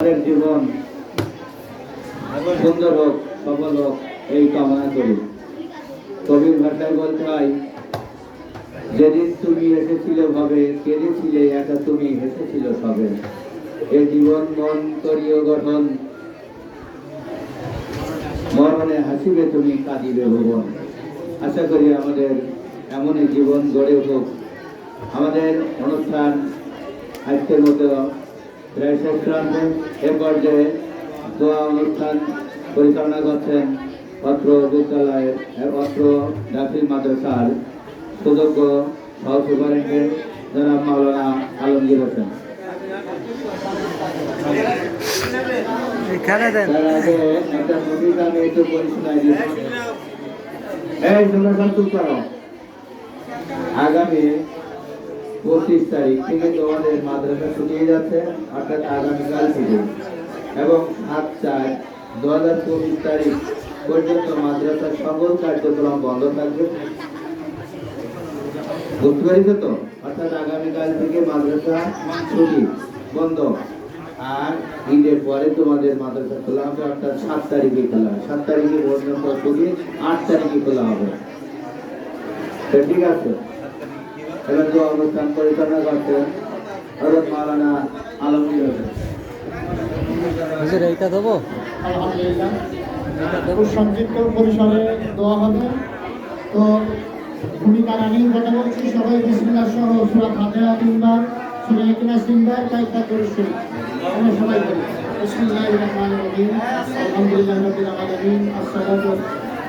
তাদের জীবন সুন্দর হোক, সফল হোক, এই কামনা করি। কবির ভাষায় বলতে হয়, যেদিন তুমি এসেছিলে ভাবে, কেঁদেছিলে একা তুমি হেসেছিল সবে। এ জীবন মন করিও গঠন। মরণে হাসিবে তুমি, কাঁদিবে ভুবন। আশা করি আমাদের এমনই জীবন গড়ে উঠুক। আমাদের অনুষ্ঠান আজকের মতো প্রায় শেষ প্রান্তে এ পর্যায়ে দোয়া অনুষ্ঠান পরিচালনা করছেন অত্র বিদ্যালয়ের অত্র দাখিল মাদ্রাসার সুযোগ্য সহ সুপারিনটেন্ডেন্ট জনাব মাওলানা আলমগীর হোসেন। এখানে দেন। একটা মুভির আমি একটু দিচ্ছি এই তোমরা সব চুপ করো। আগামী পঁচিশ তারিখ থেকে তোমাদের মাদ্রাসা ছুটিয়ে যাচ্ছে, অর্থাৎ আগামীকাল থেকে। এবং সাত চার দু হাজার চব্বিশ তারিখ পর্যন্ত মাদ্রাসার সকল কার্যক্রম বন্ধ থাকবে। বুঝতে পেরেছ তো? অর্থাৎ আগামীকাল থেকে মাদ্রাসা ছুটি বন্ধ। আর ঈদের পরে তোমাদের মাদ্রাসা খোলা হবে, অর্থাৎ সাত তারিখে খোলা হবে। সাত তারিখে পর্যন্ত ছুটি, আট তারিখে খোলা হবে। ঠিক আছে? এবার তো অনুষ্ঠান পরিচালনা করছেন হজরত মাওলানা আলমগীর হোসেন। হুজুর এইটা দেবো? সংক্ষিপ্ত পরিসরে দেওয়া হবে। তো ভূমিকা রানিং কথা বলছি সবাই বিসমিল্লাহ সহ সুরা ফাতিহা তিনবার সুরা ইখলাস তিনবার কয়েকটা করে শুনি আমরা সবাই বলি বিসমিল্লাহির রহমানির রহিম আলহামদুলিল্লাহ রাব্বিল আলামিন আসসালাতু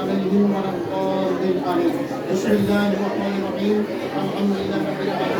عليهم ولا الضالين. امين بسم الله الرحمن الرحيم. الحمد لله رب العالمين.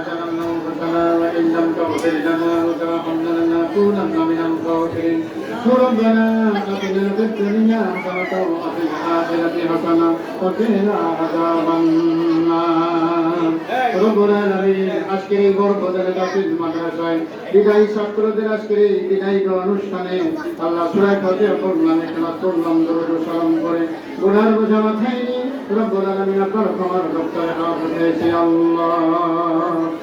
أجرنا وفتنا وإن لم تغفر لنا وترحمنا لنكونن من الخاسرين ربنا آتنا في الدنيا حسنة وفي الآخرة حسنة وقنا عذاب النار রব্বুল আলামিন আজকের এই বরকতের দাখিল মাদ্রাসায় বিদায়ী ছাত্রদের আজকের এই বিদায়ী অনুষ্ঠানে আল্লাহ সূরা ফাতিহা পড়লাম ইখলাস পড়লাম দরুদ ও সালাম করে গুনার বোঝা মাথায় নিয়ে রব্বুল আলামিন আপনার ক্ষমার দপ্তরে হাত উঠেছি আল্লাহ আমাদের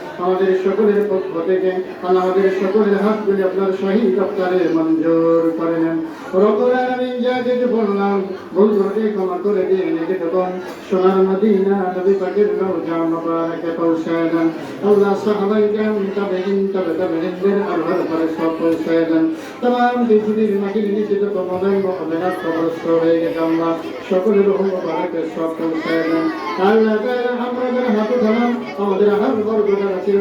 সকলের পক্ষ থেকে আল্লাহ আমাদের সকলের হাতগুলি আপনার শাহী কাপ্তারে মঞ্জুর করে নেন। রকমের বললাম, ভুল করে ক্ষমা করে দিয়ে তখন সোনার মদিনা নবী পাকের মোবারকে পৌঁছায় দেন। আল্লাহ তবে দিন তবে তবে পরে সব পৌঁছায় দেন। তমাম পৃথিবীর মাটির নিচে তো হয়ে গেছে, আল্লাহ সকলের রহম সব পৌঁছায় দেন। আল্লাহ আমাদের হাতে ধরান আমাদের বর্গটা রাখিয়ে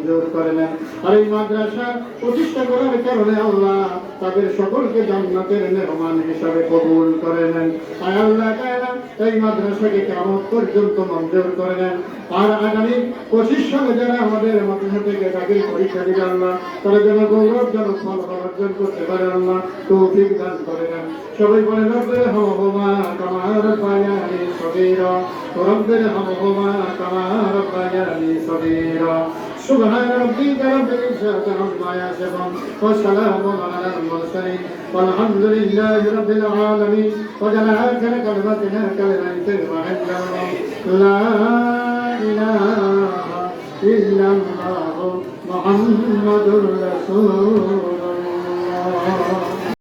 মঞ্জুর করে নেন আর এই মাদ্রাসা প্রতিষ্ঠা করার কারণে আল্লাহ তাদের সকলকে জান্নাতের মেহমান হিসাবে কবুল করে নেন। আর আল্লাহ এই মাদ্রাসাকে কেমন পর্যন্ত মঞ্জুর করে নেন। আর আগামী পঁচিশ সালে যারা আমাদের মাদ্রাসা থেকে চাকরি পরীক্ষা দিবে আল্লাহ, তারা যেন গৌরবজনক ফল অর্জন করতে পারে আল্লাহ, তৌফিক দান করে নেন। সবাই বলে, রব্বের হমা কামার পায়ানি সগীরা। রব্বের হমা কামার পায়ানি সগীরা। سبحان ربك رب العزة عما يصفون وسلام على المرسلين والحمد لله رب العالمين وجل آخر كلمتنا كلمة وعند الله لا إله إلا الله محمد رسول الله